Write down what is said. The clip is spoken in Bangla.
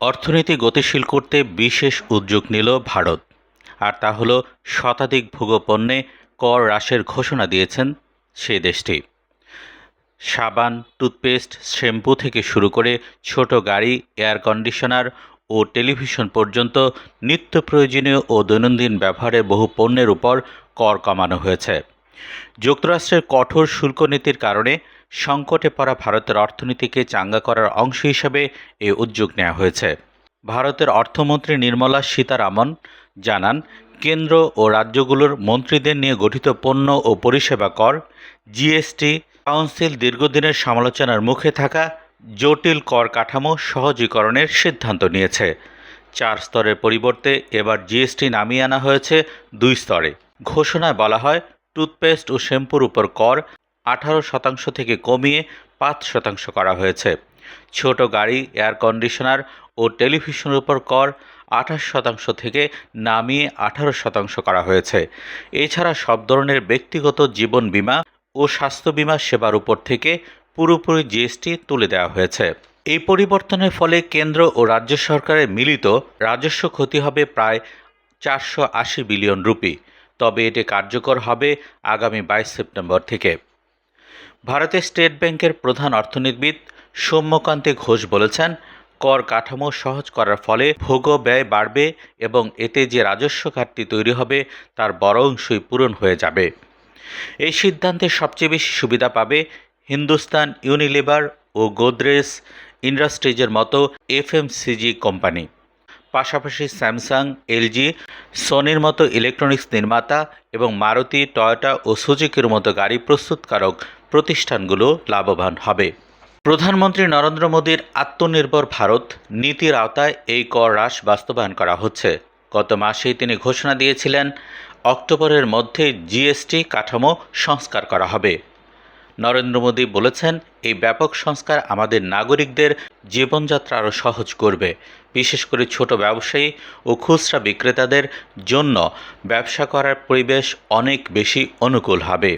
অর্থনীতি গতিশীল করতে বিশেষ উদ্যোগ নিল ভারত। আর তা হল শতাধিক ভোগ্যপণ্যে কর হ্রাসের ঘোষণা দিয়েছেন সেই দেশটি। সাবান, টুথপেস্ট, শ্যাম্পু থেকে শুরু করে ছোট গাড়ি, এয়ার কন্ডিশনার ও টেলিভিশন পর্যন্ত নিত্য প্রয়োজনীয় ও দৈনন্দিন ব্যবহারে বহু পণ্যের উপর কর কমানো হয়েছে। যুক্তরাষ্ট্রের কঠোর শুল্ক নীতির কারণে সংকটে পড়া ভারতের অর্থনীতিকে চাঙ্গা করার অংশ হিসেবে এই উদ্যোগ নেওয়া হয়েছে। ভারতের অর্থমন্ত্রী নির্মলা সীতারামন জানান, কেন্দ্র ও রাজ্যগুলোর মন্ত্রীদের নিয়ে গঠিত পণ্য ও পরিষেবা কর, জিএসটি, কাউন্সিল দীর্ঘদিনের সমালোচনার মুখে থাকা, জটিল কর কাঠামো সহজীকরণের সিদ্ধান্ত নিয়েছে। চার স্তরের পরিবর্তে এবার জিএসটি নামিয়ে আনা হয়েছে দুই স্তরে। ঘোষণায় বলা হয়, টুথপেস্ট ও শ্যাম্পুর উপর কর আঠারো শতাংশ থেকে কমিয়ে পাঁচ শতাংশ করা হয়েছে। ছোট গাড়ি এয়ার কন্ডিশনার ও টেলিভিশনের উপর কর আঠাশ শতাংশ থেকে নামিয়ে আঠারো শতাংশ করা হয়েছে। এছাড়া সব ধরনের ব্যক্তিগত জীবন বীমা ও স্বাস্থ্য বীমা সেবার উপর থেকে পুরোপুরি জিএসটি তুলে দেওয়া হয়েছে। এই পরিবর্তনের ফলে কেন্দ্র ও রাজ্য সরকারের মিলিত রাজস্ব ক্ষতি হবে প্রায় চারশো আশি বিলিয়ন রুপি। তবে এটি কার্যকর হবে আগামী বাইশ সেপ্টেম্বর থেকে। ভারতের স্টেট ব্যাংকের প্রধান অর্থনীতিবিদ সৌম্যকান্তি ঘোষ বলেছেন, কর কাঠামো সহজ করার ফলে ভোগ ব্যয় বাড়বে এবং এতে যে রাজস্ব ঘাটতি তৈরি হবে তার বড় অংশই পূরণ হয়ে যাবে। এই সিদ্ধান্তে সবচেয়ে বেশি সুবিধা পাবে হিন্দুস্তান ইউনিলিভার ও গোদরেজ ইন্ডাস্ট্রিজের মতো এফএমসিজি কোম্পানি। পাশাপাশি স্যামসাং, এলজি, সোনির মতো ইলেকট্রনিক্স নির্মাতা এবং মারুতি, টয়োটা ও সুজুকির মতো গাড়ি প্রস্তুতকারক প্রতিষ্ঠানগুলো লাভবান হবে। প্রধানমন্ত্রী নরেন্দ্র মোদীর আত্মনির্ভর ভারত নীতির আওতায় এই কর হ্রাস বাস্তবায়ন করা হচ্ছে। গত মাসেই তিনি ঘোষণা দিয়েছিলেন, অক্টোবরের মধ্যে জিএসটি কাঠামো সংস্কার করা হবে। নরেন্দ্র মোদী বলেছেন, এই ব্যাপক সংস্কার আমাদের নাগরিকদের জীবনযাত্রা আরও সহজ করবে। বিশেষ করে ছোট ব্যবসায়ী ও খুচরা বিক্রেতাদের জন্য ব্যবসা করার পরিবেশ অনেক বেশি অনুকূল হবে।